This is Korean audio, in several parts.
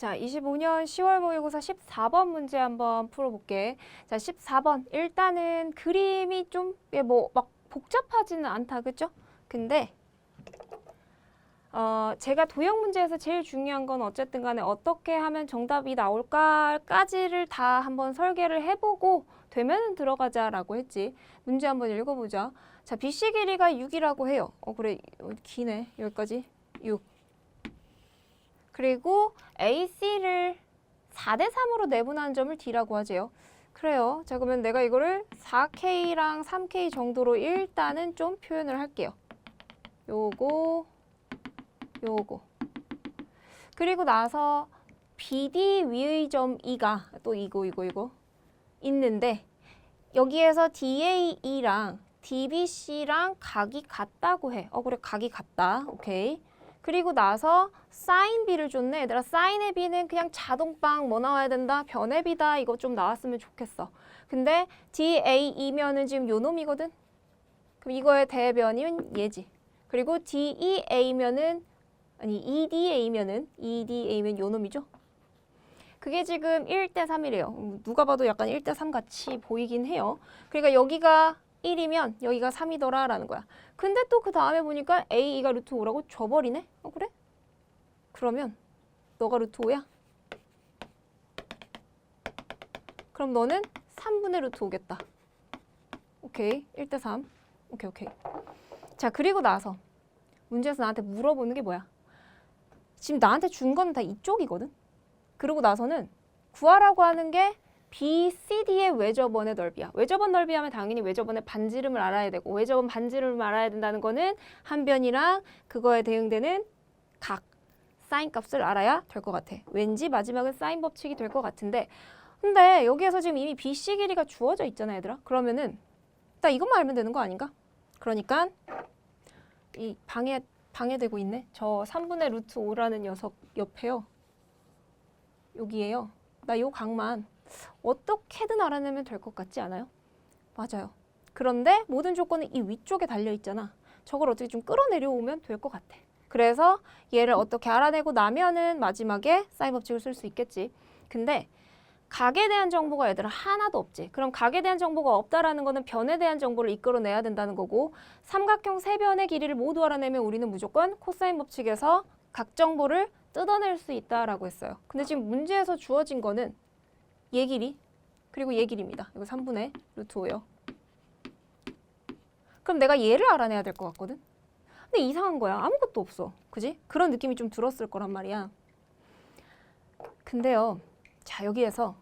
자, 25년 10월 모의고사 14번 문제 한번 풀어볼게. 자, 14번. 일단은 그림이 좀, 예, 뭐, 막 복잡하지는 않다, 그죠? 근데, 어, 제가 도형 문제에서 제일 중요한 건 어쨌든 간에 어떻게 하면 정답이 나올까까지를 다 한번 설계를 해보고 되면은 들어가자라고 했지. 문제 한번 읽어보자. 자, BC 길이가 6이라고 해요. 어, 그래. 어, 기네. 여기까지. 6. 그리고 AC를 4대 3으로 내분하는 점을 D라고 하재요. 그래요. 자, 그러면 내가 이거를 4K랑 3K 정도로 일단은 좀 표현을 할게요. 요거, 요거. 그리고 나서 BD 위의 점 E가 또 이거, 이거, 이거 있는데 여기에서 DAE랑 DBC랑 각이 같다고 해. 어, 그래, 각이 같다. 오케이. 그리고 나서 사인 B를 줬네. 얘들아, 사인의 B는 그냥 자동빵 뭐 나와야 된다? 변의 B다. 이거 좀 나왔으면 좋겠어. 근데 DAE면은 지금 요 놈이거든? 그럼 이거의 대변인 얘지. 그리고 DEA면은, 아니, EDA면은, EDA면 요 놈이죠? 그게 지금 1대 3이래요. 누가 봐도 약간 1대 3 같이 보이긴 해요. 그러니까 여기가 1이면 여기가 3이더라 라는 거야. 근데 또 그 다음에 보니까 A2가 루트 5라고 줘버리네? 어 그래? 그러면 너가 루트 5야? 그럼 너는 3분의 루트 5겠다. 오케이. 1대 3. 오케이 오케이. 자 그리고 나서 문제에서 나한테 물어보는 게 뭐야? 지금 나한테 준 건 다 이쪽이거든? 그러고 나서는 구하라고 하는 게 BCD의 외접원의 넓이야. 외접원 넓이 하면 당연히 외접원의 반지름을 알아야 되고 외접원 반지름을 알아야 된다는 거는 한 변이랑 그거에 대응되는 각 사인 값을 알아야 될 것 같아. 왠지 마지막은 사인 법칙이 될 것 같은데 근데 여기에서 지금 이미 BC 길이가 주어져 있잖아 얘들아. 그러면은 딱 이것만 알면 되는 거 아닌가? 그러니까 이 방해 방해되고 있네. 저 3분의 루트 5라는 녀석 옆에요. 여기에요. 나 요 각만 어떻게든 알아내면 될 것 같지 않아요? 맞아요. 그런데 모든 조건은 이 위쪽에 달려 있잖아. 저걸 어떻게 좀 끌어내려오면 될 것 같아. 그래서 얘를 어떻게 알아내고 나면은 마지막에 사인 법칙을 쓸 수 있겠지. 근데 각에 대한 정보가 얘들아 하나도 없지. 그럼 각에 대한 정보가 없다라는 거는 변에 대한 정보를 이끌어내야 된다는 거고 삼각형 세 변의 길이를 모두 알아내면 우리는 무조건 코사인 법칙에서 각 정보를 뜯어낼 수 있다라고 했어요. 근데 지금 문제에서 주어진 거는 얘 길이 그리고 얘 길입니다. 이거 3분의 루트 5요. 그럼 내가 얘를 알아내야 될 것 같거든? 근데 이상한 거야. 아무것도 없어. 그지? 그런 느낌이 좀 들었을 거란 말이야. 근데요. 자, 여기에서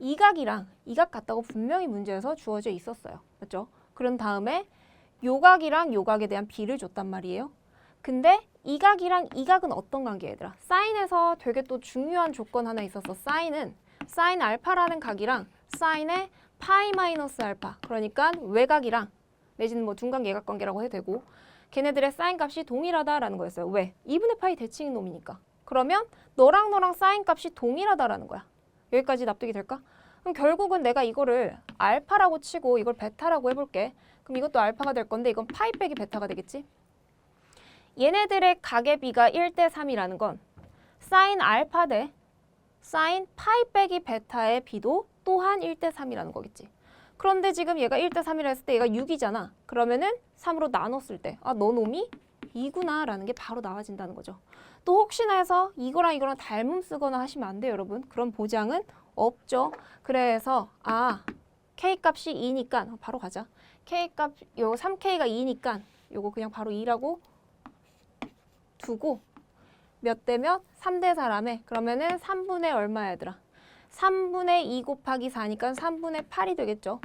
이각이랑 이각 같다고 분명히 문제에서 주어져 있었어요. 맞죠? 그런 다음에 요각이랑 요각에 대한 비를 줬단 말이에요. 근데 이각이랑 이각은 어떤 관계 얘들아? 사인에서 되게 또 중요한 조건 하나 있었어. 사인은 사인 알파라는 각이랑 사인의 파이 마이너스 알파 그러니까 외각이랑 내지는 뭐 둔각예각 관계라고 해도 되고 걔네들의 사인 값이 동일하다라는 거였어요. 왜? 2분의 파이 대칭인 놈이니까. 그러면 너랑 너랑 사인 값이 동일하다라는 거야. 여기까지 납득이 될까? 그럼 결국은 내가 이거를 알파라고 치고 이걸 베타라고 해볼게. 그럼 이것도 알파가 될 건데 이건 파이 빼기 베타가 되겠지? 얘네들의 각의 비가 1대 3이라는 건 사인 알파 대 사인 파이 빼기 베타의 비도 또한 1대 3이라는 거겠지. 그런데 지금 얘가 1대 3이라 했을 때 얘가 6이잖아. 그러면은 3으로 나눴을 때 아, 너 놈이 2구나 라는 게 바로 나와진다는 거죠. 또 혹시나 해서 이거랑 이거랑 닮음 쓰거나 하시면 안 돼요, 여러분. 그런 보장은 없죠. 그래서 아, K 값이 2니까 바로 가자. K 값, 요 3K가 2니까 요거 그냥 바로 2라고 두고 몇 대 몇? 3대 4라며. 그러면은 3분의 얼마야, 얘들아? 3분의 2 곱하기 4니까 3분의 8이 되겠죠.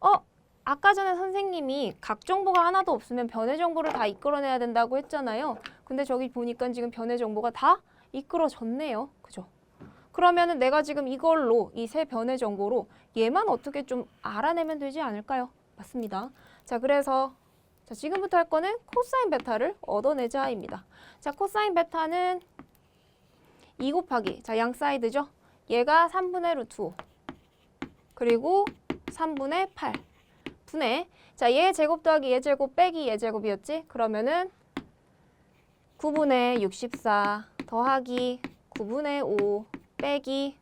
어? 아까 전에 선생님이 각 정보가 하나도 없으면 변의 정보를 다 이끌어내야 된다고 했잖아요. 근데 저기 보니까 지금 변의 정보가 다 이끌어졌네요. 그죠? 그러면은 내가 지금 이걸로 이 세 변의 정보로 얘만 어떻게 좀 알아내면 되지 않을까요? 맞습니다. 자, 그래서 자, 지금부터 할 거는 코사인 베타를 얻어내자입니다. 자, 코사인 베타는 2 곱하기 자, 양 사이드죠? 얘가 3분의 루트 5 그리고 3분의 8 분의 자, 얘 제곱 더하기 얘 제곱 빼기 얘 제곱이었지? 그러면은 9분의 64 더하기 9분의 5 빼기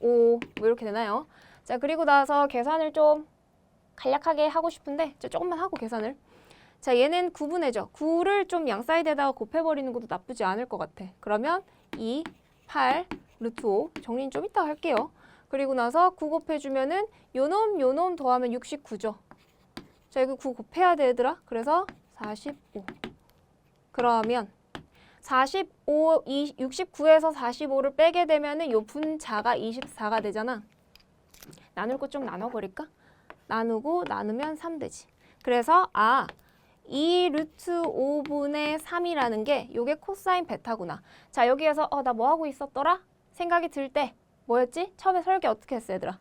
5 뭐 이렇게 되나요? 자 그리고 나서 계산을 좀 간략하게 하고 싶은데 저 조금만 하고 계산을 자 얘는 9분의죠 9를 좀 양사이드에다가 곱해버리는 것도 나쁘지 않을 것 같아 그러면 2, 8, 루트 5 정리는 좀 이따 할게요 그리고 나서 9 곱해주면은 요놈 요놈 더하면 69죠 자 이거 9 곱해야 되더라 그래서 45 그러면 45, 2, 69에서 45를 빼게 되면은 요 분자가 24가 되잖아. 나눌 거 좀 나눠버릴까? 나누고 나누면 3 되지. 그래서 아, 2 루트 5분의 3이라는 게 요게 코사인 베타구나. 자 여기에서 어 나 뭐 하고 있었더라? 생각이 들 때 뭐였지? 처음에 설계 어떻게 했어 얘들아?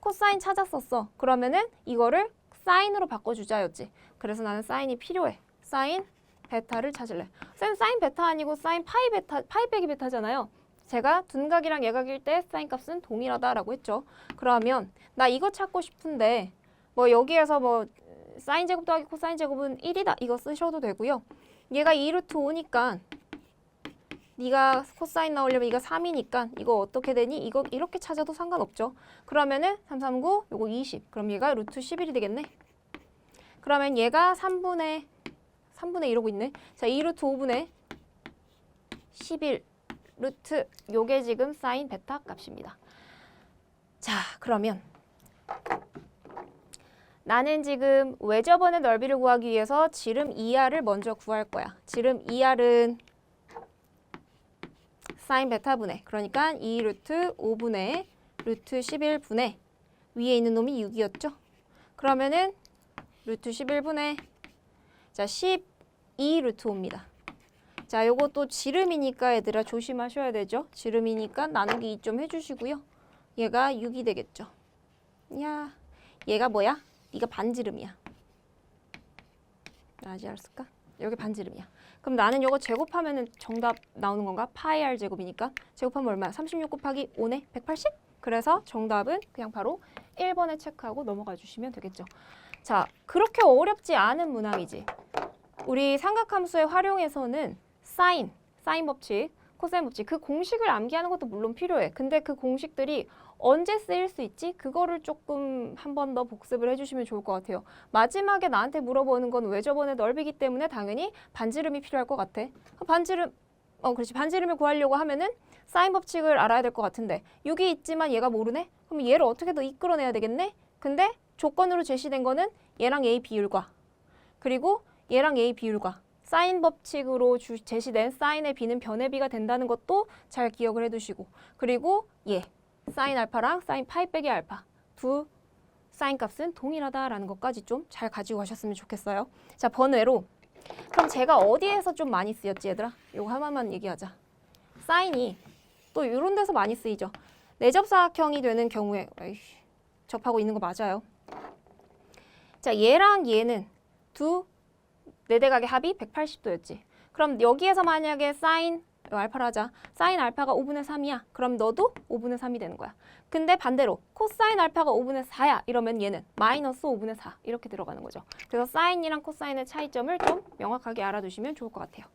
코사인 찾았었어. 그러면은 이거를 사인으로 바꿔주자였지. 그래서 나는 사인이 필요해. 사인 베타를 찾을래. 쌤 사인 베타 아니고 사인 파이 베타 파이 빼기 베타잖아요. 제가 둔각이랑 예각일 때 사인 값은 동일하다라고 했죠. 그러면 나 이거 찾고 싶은데 뭐 여기에서 뭐 사인 제곱 더하기 코사인 제곱은 1이다 이거 쓰셔도 되고요. 얘가 2루트 5니까 네가 코사인 나오려면 이거 3이니까 이거 어떻게 되니? 이거 이렇게 찾아도 상관없죠. 그러면은 339 요거 20. 그럼 얘가 루트 11이 되겠네. 그러면 얘가 3분의 3분의 1하고 있네. 자, 2루트 5분의 11 루트 요게 지금 사인 베타 값입니다. 자, 그러면 나는 지금 외접원의 넓이를 구하기 위해서 지름 2r을 먼저 구할 거야. 지름 2r은 사인 베타분의 그러니까 2 루트 5분의 루트 11분의 위에 있는 놈이 6이었죠. 그러면은 루트 11분의 자, 12 루트 5입니다. 자, 요것도 지름이니까 얘들아 조심하셔야 되죠. 지름이니까 나누기 2 좀 해주시고요. 얘가 6이 되겠죠. 야, 얘가 뭐야? 네가 반지름이야. 아지 알았을까? 여기 반지름이야. 그럼 나는 요거 제곱하면은 정답 나오는 건가? 파이 r 제곱이니까 제곱하면 얼마야? 36 곱하기 5네? 180? 그래서 정답은 그냥 바로 1번에 체크하고 넘어가 주시면 되겠죠. 자, 그렇게 어렵지 않은 문항이지. 우리 삼각함수의 활용에서는 사인, 사인 법칙, 코사인 법칙 그 공식을 암기하는 것도 물론 필요해. 근데 그 공식들이 언제 쓰일 수 있지? 그거를 조금 한 번 더 복습을 해주시면 좋을 것 같아요. 마지막에 나한테 물어보는 건 외접원의 넓이기 때문에 당연히 반지름이 필요할 것 같아. 반지름, 어 그렇지 반지름을 구하려고 하면은 사인 법칙을 알아야 될 것 같은데 6이 있지만 얘가 모르네? 그럼 얘를 어떻게 더 이끌어내야 되겠네? 근데 조건으로 제시된 거는 얘랑 A 비율과 그리고 얘랑 A 비율과 사인 법칙으로 주, 제시된 사인의 B는 변의 B가 된다는 것도 잘 기억을 해두시고 그리고 얘 사인 알파랑 사인 파이 빼기 알파 두 사인 값은 동일하다라는 것까지 좀 잘 가지고 가셨으면 좋겠어요. 자 번외로 그럼 제가 어디에서 좀 많이 쓰였지 얘들아? 요거 하나만 얘기하자. 사인이 또 이런 데서 많이 쓰이죠. 내접사각형이 되는 경우에 에이, 접하고 있는 거 맞아요. 자 얘랑 얘는 두 네대각의 합이 180도였지. 그럼 여기에서 만약에 사인 알파를 하자. 사인 알파가 5분의 3이야. 그럼 너도 5분의 3이 되는 거야. 근데 반대로 코사인 알파가 5분의 4야. 이러면 얘는 마이너스 5분의 4 이렇게 들어가는 거죠. 그래서 사인이랑 코사인의 차이점을 좀 명확하게 알아두시면 좋을 것 같아요.